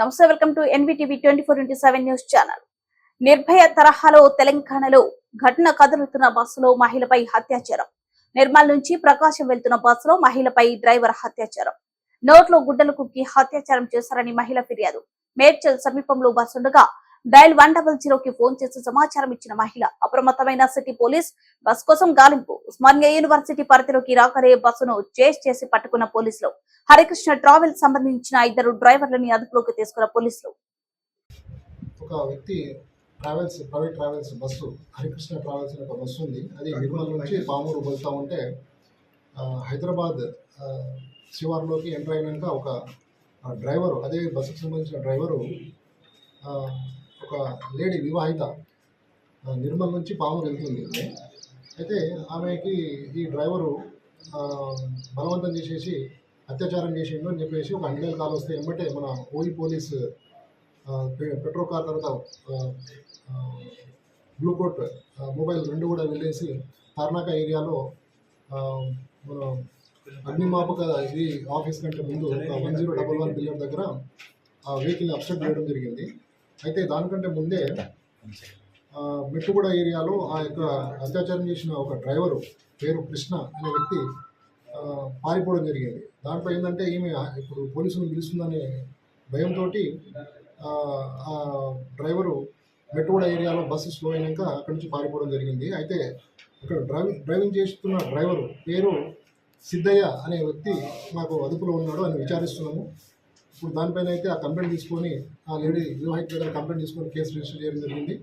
నమస్తే welcome to NVTV twenty four into seven news channel. Nirbhaya తరహాలో తెలంగాణలో ఘటన కదులుతున్న బస్సులో మహిళపై అత్యాచారం. నిర్మల్ నుంచి ప్రకాశం వెళ్తున్న బస్సులో మహిళపై డ్రైవర్ అత్యాచారం. నోట్లో గుడ్డలు కుక్కి అత్యాచారం చేశారని మహిళ ఫిర్యాదు. మేడ్చల్ సమీపంలో బస్సుండగా డైల్ వన్ డబల్ జీరోకి ఫోన్ చేసి సమాచారం ఇచ్చిన మహిళ అప్రమత్తమైన సిటీ పోలీస్ బస్ కోసం గాలింపు. ఉస్మానియా యూనివర్సిటీ పరిధిలోకి రాకరే బస్సును చేజ్ చేసి పట్టుకున్న పోలీసులు హరికృష్ణ ట్రావెల్ సంబంధించిన ఇద్దరు డ్రైవర్లని అదుపులోకి తీసుకున్న పోలీసులు. ఒక వ్యక్తి travels private travels bus Harikrishna travels అనే ఒక బస్సు ఉంది. అది నిర్మల్ నుంచి పామూరు వెళ్తూ ఉంటే హైదరాబాద్ శివార్లోకి ఎంటర్ అయినాక ఒక డ్రైవరు అదే బస్సుకు సంబంధించిన డ్రైవరు ఒక లేడీ వివాహిత నిర్మల్ నుంచి పామూరు వెళ్తుంది. అయితే ఆమెకి ఈ డ్రైవరు బలవంతం చేసేసి అత్యాచారం చేసిండు అని చెప్పేసి ఒక అన్ని కాల్ వస్తే ఎమ్మటే మన ఓయి పోలీస్ పెట్రోల్ కార్ తర్వాత బ్లూకోట్ మొబైల్ రెండు కూడా వెళ్ళేసి తార్నాక ఏరియాలో మన అగ్నిమాపక ఇది ఆఫీస్ కంటే ముందు one zero double one billion దగ్గర ఆ వెహికల్ని అప్సెట్ చేయడం జరిగింది. అయితే దానికంటే ముందే మెట్టుగూడ ఏరియాలో ఆ యొక్క అత్యాచారం చేసిన ఒక డ్రైవరు పేరు కృష్ణ అనే వ్యక్తి పారిపోవడం జరిగింది. దాంట్లో ఏంటంటే ఈమె ఇప్పుడు పోలీసులు పిలుస్తుందనే భయంతో ఆ డ్రైవరు మెట్టుగూడ ఏరియాలో బస్సు స్లో అయినాక అక్కడి నుంచి పారిపోవడం జరిగింది. అయితే ఇక్కడ డ్రైవింగ్ డ్రైవింగ్ చేస్తున్న డ్రైవరు పేరు సిద్ధయ్య అనే వ్యక్తి మాకు అదుపులో ఉన్నాడు అని విచారిస్తున్నాము. ఇప్పుడు దానిపైన అయితే ఆ కంప్లైంట్ తీసుకొని ఆ లేడీ వివాహిత కంప్లైంట్ తీసుకొని కేసు రిజిస్టర్ చేయడం జరిగింది.